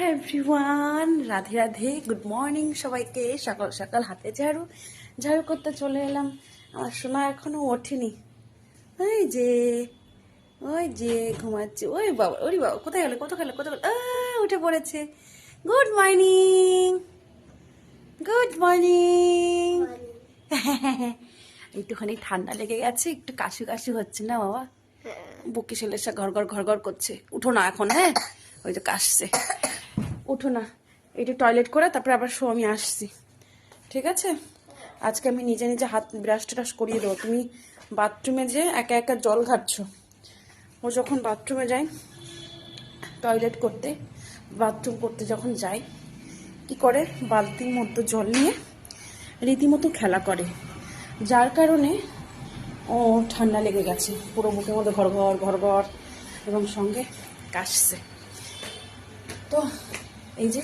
Everyone Radhe Radhe good morning সবাইকে। সকাল সকাল হাতে ঝাড়ু। ঝাড়ু করতে চলে এলাম। আমার সোনা এখনও ওঠেনি। ওই যে ওই যে ঘুমাচ্ছে। ওই বাবা ওরে বাবা কোথায় গেলে কত গেলে কত গেলে? উঠে পড়েছে। গুড মর্নিং গুড মর্নিং একটুখানি ঠান্ডা লেগে গেছে একটু কাশি কাশি হচ্ছে না বাবা? বুকে সেলেসা ঘর ঘর ঘর ঘর করছে। উঠো না এখন হ্যাঁ? ওই যে কাশছে। উঠো না। একটু টয়লেট করে তারপরে আবার শো, আমি আসছি। ঠিক আছে? আজকে আমি নিজে নিজে হাত ব্রাশ ট্রাশ করিয়ে দেবো। তুমি বাথরুমে যে একা একা জল ঘাটছ। ও যখন বাথরুমে যায় টয়লেট করতে বাথরুম করতে যখন যায়, কি করে? বালতির মধ্যে জল নিয়ে রীতিমতো খেলা করে। যার কারণে ও ঠান্ডা লেগে গেছে। পুরো বুকের মধ্যে ঘর ঘর ঘর ঘর এবং সঙ্গে কাশছে। তো এই যে,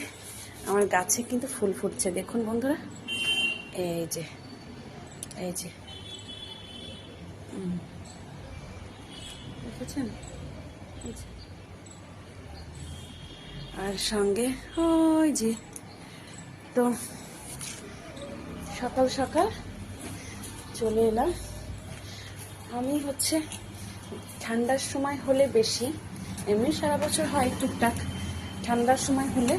আমার গাছে কিন্তু ফুল ফুটছে। দেখুন বন্ধুরা। এই যে এই যে। দেখেছেন? আর সঙ্গে ওই যে, তো সকাল সকাল চলে এলাম। আমি হচ্ছে ঠান্ডার সময় হলে বেশি, এমনি সারা বছর হয় টুকটাক। ঠান্ডার সময় হলে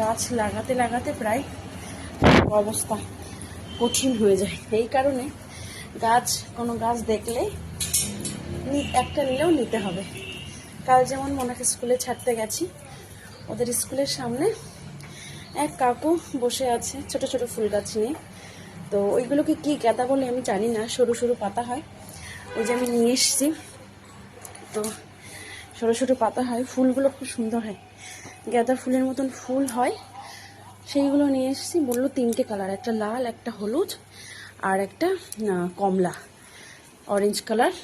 গাছ লাগাতে লাগাতে প্রায় অবস্থা কঠিন হয়ে যায়। এই কারণে গাছ, কোনো গাছ দেখলে একটা নিলেও নিতে হবে। কাল যেমন মনাকে স্কুলে ছাড়তে গেছি, ওদের স্কুলের সামনে এক কাকু বসে আছে ছোট ছোট ফুল গাছ নিয়ে। তো ওইগুলোকে কি গাঁদা বলে আমি জানি না, সরু সরু পাতা হয়। ওই যে আমি নিয়ে এসেছি। তো ছোটো ছোটো পাতা হয়, ফুলগুলো খুব সুন্দর হয়। গাঁদা ফুলের মতন ফুল হয়। সেইগুলো নিয়ে এসেছি, বলল তিনটে কালার একটা লাল, একটা হলুদ আর একটা কমলা। অরেঞ্জ কালার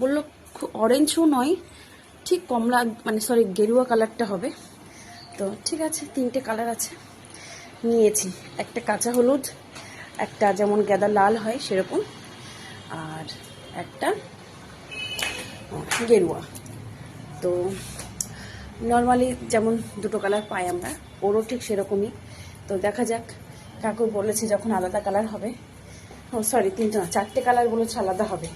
বলল অরেঞ্জও নয়, ঠিক কমলা মানে সরি গেরুয়া কালারটা হবে। তো ঠিক আছে, তিনটে কালার আছে। নিয়েছি, একটা কাঁচা হলুদ, একটা যেমন গাঁদা লাল হয় সেরকম আর একটা গেরুয়া। তো নর্মালি যেমন দুটো কালার পাই আমরা, ওরও ঠিক সেরকমই। তো দেখা যাক, কাকু বলেছে যখন আলাদা কালার হবে। ও সরি তিনটে না, চারটে কালার বলেছে আলাদা হবে।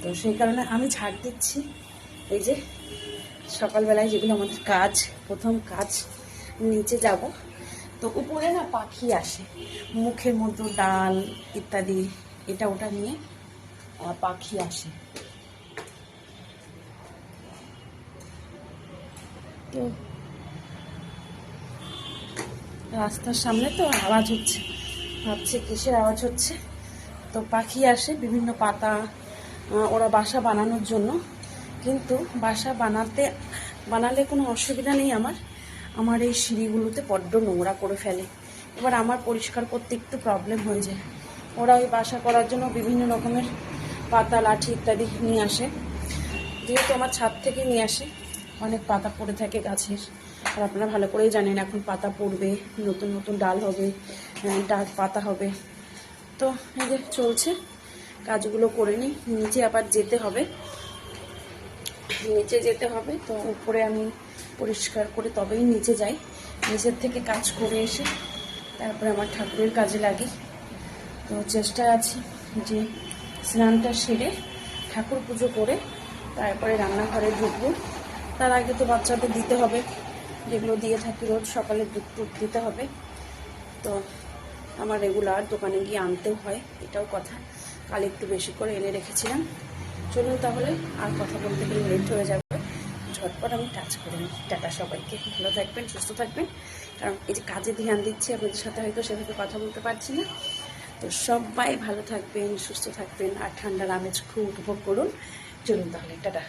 তো সেই কারণে আমি ছাড় দিচ্ছি। এই যে, সকালবেলায় যেগুলো আমাদের কাজ, প্রথম কাজ, নিচে যাব। তো উপরে না পাখি আসে। মুখের মধ্যে ডাল ইত্যাদি, এটা ওটা নিয়ে পাখি আসে। তো রাস্তার সামনে তো আওয়াজ হচ্ছে। ভাবছে কিসের আওয়াজ হচ্ছে? তো পাখি আসে বিভিন্ন পাতা ওরা বাসা বানানোর জন্য। কিন্তু বাসা বানাতে, বানালে কোনো অসুবিধা নেই আমার। আমার এই সিঁড়িগুলোতে বড্ড নোংরা করে ফেলে। এবার আমার পরিষ্কার করতে একটু প্রবলেম হয়ে যায়। ওরা ওই বাসা করার জন্য বিভিন্ন রকমের পাতা, লাঠি ইত্যাদি নিয়ে আসে। যেহেতু আমার ছাদ থেকে নিয়ে আসে অনেক পাতা পড়ে থাকে গাছের। আর আপনারা ভালো করেই জানেন এখন পাতা পড়বে নতুন নতুন ডাল হবে আহ, ডাল পাতা হবে। তো এই যে চলছে কাজগুলো করে নিই। নিচে আবার যেতে হবে। নিচে যেতে হবে তো উপরে আমি পরিষ্কার করে তবেই নিচে যাই। নিচের থেকে কাজ করে এসে তারপরে আমার ঠাকুরের কাজে লাগি। তো চেষ্টা আছি যে স্নানটা সেরে ঠাকুর পুজো করে তারপরে রান্নাঘরে ঢুকবো। তার আগে তো বাচ্চাদের দিতে হবে। যেগুলো দিয়ে থাকি রোজ সকালে দুধ টুধ দিতে হবে। তো আমার রেগুলার দোকানে গিয়ে আনতেও হয়, এটাও কথা। কাল একটু বেশি করে এনে রেখেছিলাম। চলুন তাহলে আর কথা বলতে গেলে লেট হয়ে যাবে। ঝটপট আমি টাচ করে নিই। টাটা সবাইকে। ভালো থাকবেন, সুস্থ থাকবেন। কারণ এই যে কাজে ধ্যান দিচ্ছি, আপনাদের সাথে হয়তো সেভাবে কথা বলতে পারছি না। তো সবাই ভালো থাকবেন, সুস্থ থাকবেন। আর ঠান্ডার আমেজ খুব উপভোগ করুন। চলুন তাহলে, টাটা।